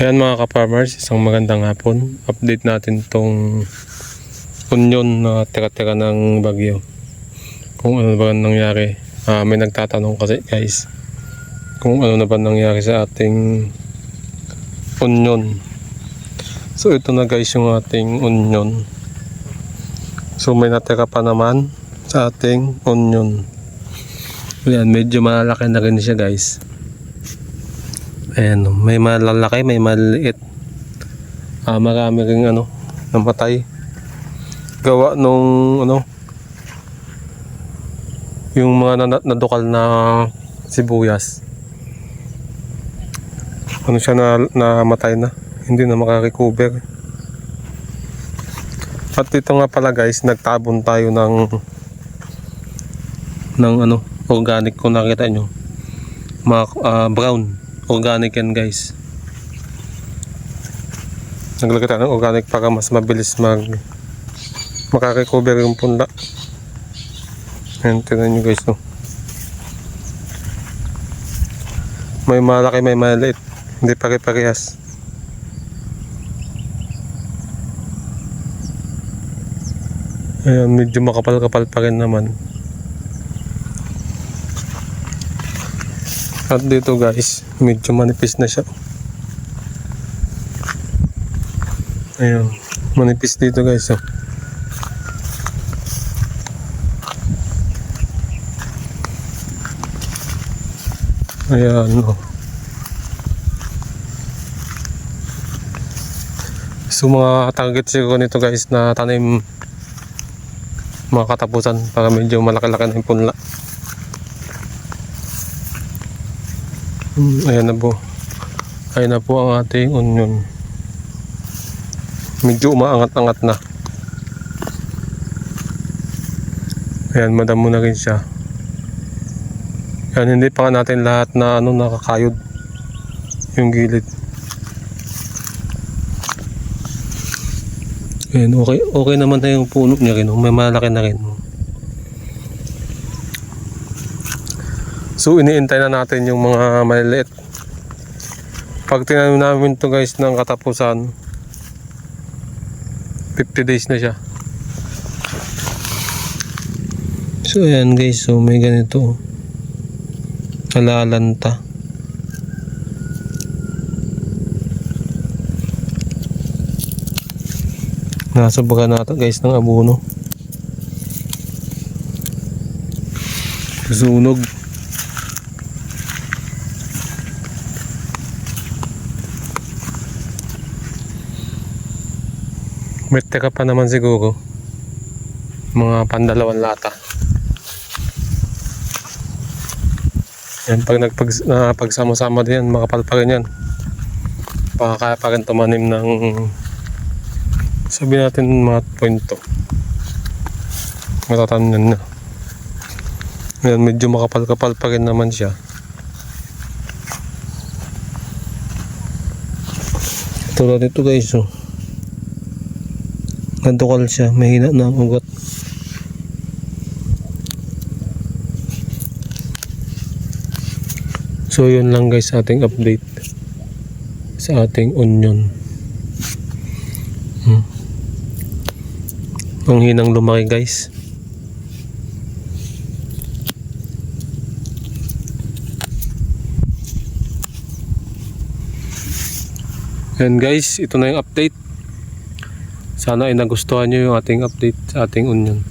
Ayan mga ka-farmers, isang magandang hapon. Update natin tong onion na tira-tira ng bagyo. Kung ano ba nangyari. Ah, may nagtatanong kasi guys kung ano na ba nangyari sa ating onion. So ito na guys yung ating onion. So may natira pa naman sa ating onion. Ayan, medyo malalaki na rin siya guys. Ayan, may malalaki, may maliit. Ah, marami ring ano, namatay. Gawa nung ano, yung mga na- nadukal na sibuyas. Ano siya na namatay na, hindi na makarecover. At dito nga pala guys, nagtabon tayo ng ng ano, organic kung nakita nyo. Mga ah, brown organic yan guys. Naglagay tayo ng organic para mas mabilis mag makarecover yung punla. Yan tignan nyo guys no may malaki may maliit. Hindi pare-parehas. Ayan medyo makapal-kapal pa rin naman At dito guys, medyo manipis na siya. Ayun, manipis dito guys. Oh. Ayan, oh. So mga target siguro nito guys na tanim mga katapusan para medyo malaki-laki na yung punla. Hmm, ayan na po. Ayan na po ang ating onion. Medyo umaangat-angat na. Ayan, madamo na rin siya. Ayan, hindi pa nga natin lahat na ano nakakayod. Yung gilid. Ayan, okay, okay naman na yung puno niya rin. oh. May malaki na rin. So iniintay na natin yung mga maliliit. Pag tinanim namin to guys ng katapusan, 50 days na siya. So ayan guys, so may ganito. Alalanta. Nasabagan natin guys ng abono. Sunog. May pa naman siguro. Mga pandalawang lata. Yan, pag nagpag, uh, pagsama-sama din yan, makapal pa yan. Baka tumanim ng sabi natin mga point to. Matatanan na. Yan, medyo makapal-kapal pa rin naman siya. Tulad nito guys, oh. Nadukal siya, mahina na ang ugat. So yun lang guys ating update sa ating onion. Hmm. Ang hinang lumaki guys. Yan guys, ito na yung update. Sana ay nagustuhan nyo yung ating update sa ating onion.